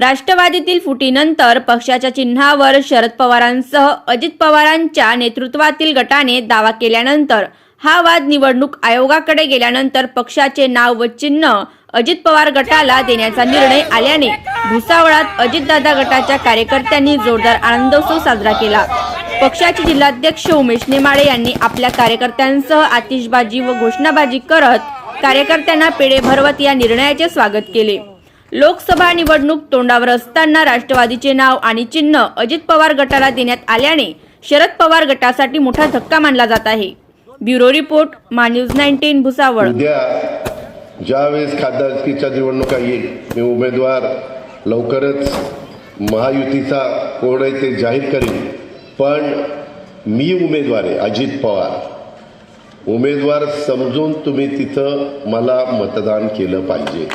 राष्ट्रवादीतील फुटीनंतर पक्षाच्या चिन्हावर शरद पवारांसह अजित पवारांच्या नेतृत्वातील गटाने दावा केल्यानंतर हा वाद निवडणूक आयोगाकडे गेल्यानंतर पक्षाचे नाव व चिन्ह अजित पवार गटाला देण्याचा निर्णय आल्याने भुसावळात अजितदादा गटाच्या कार्यकर्त्यांनी जोरदार आनंदोत्सव साजरा केला. पक्षाचे जिल्हाध्यक्ष उमेश नेमाळे यांनी आपल्या कार्यकर्त्यांसह आतिषबाजी व घोषणाबाजी करत कार्यकर्त्यांना पेढे भरवत या निर्णयाचे स्वागत केले. लोकसभा निवडणूक तोंडावर असताना राष्ट्रवादीचे नाव आणि चिन्ह अजित पवार गटाला देण्यात आल्याने शरद पवार गटासाठी मोठा धक्का मानला जात आहे. ब्युरो रिपोर्ट मा न्यूज नाईन्टीन भुसावळ. उद्या ज्यावेळेस खासदारकीच्या निवडणुका येईल मी उमेदवार लवकरच महायुतीचा कोण आहे ते जाहीर करेन. पण मी उमेदवार आहे अजित पवार. उमेदवार समजून तुम्ही तिथं मला मतदान केलं पाहिजे.